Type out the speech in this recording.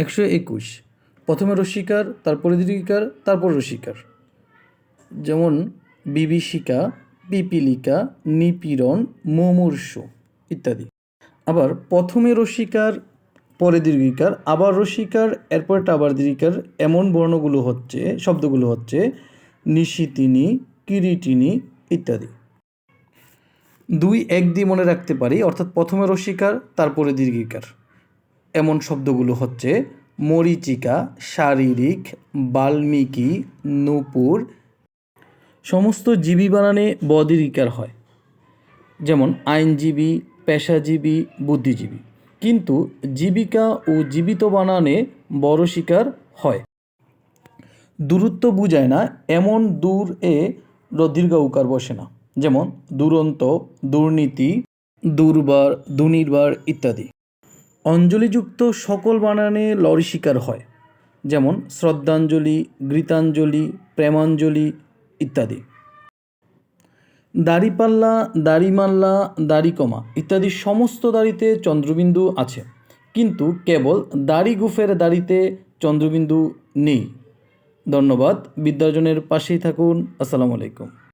একশো একুশ। প্রথমে রসিকার, তারপরে দীর্ঘিকার তারপর রসিকার। যেমন বিভীষিকা, পিপিলিকা, নিপীড়ন, মুমূর্ষ ইত্যাদি। আবার প্রথমে রসিকার, পরে দীর্ঘিকার আবার রসিকার, এরপরটা আবার দীর্ঘিকার এমন বর্ণগুলো হচ্ছে, শব্দগুলো হচ্ছে নিশিতিনি, কিরিটিনি ইত্যাদি। দুই এক দিয়ে মনে রাখতে পারি, অর্থাৎ প্রথমে রস্বীকার তারপরে দীর্ঘিকার এমন শব্দগুলো হচ্ছে মরীচিকা, শারীরিক, বাল্মীকি, নূপুর। সমস্ত জীবী বানানে বদীর্ঘিকার হয়। যেমন আইনজীবী, পেশাজীবী, বুদ্ধিজীবী। কিন্তু জীবিকা ও জীবিত বানানে বড় শিকার হয়। দূরত্ব বুঝায় না, এমন দূর এ দীর্ঘ উকার বসে না। যেমন দুরন্ত, দুর্নীতি, দুর্বার দুর্নির্বার ইত্যাদি। অঞ্জলিযুক্ত সকল বানানে লরি শিকার হয়, যেমন শ্রদ্ধাঞ্জলি, গীতাঞ্জলি, প্রেমাঞ্জলি ইত্যাদি। দাড়িপাল্লা, দাড়িমাল্লা, দাড়িকমা ইত্যাদি সমস্ত দাড়িতে চন্দ্রবিন্দু আছে, কিন্তু কেবল দাড়ি গুফের দাড়িতে চন্দ্রবিন্দু নেই। ধন্যবাদ, বিদ্যার্জনের পাশেই থাকুন। আসসালামু আলাইকুম।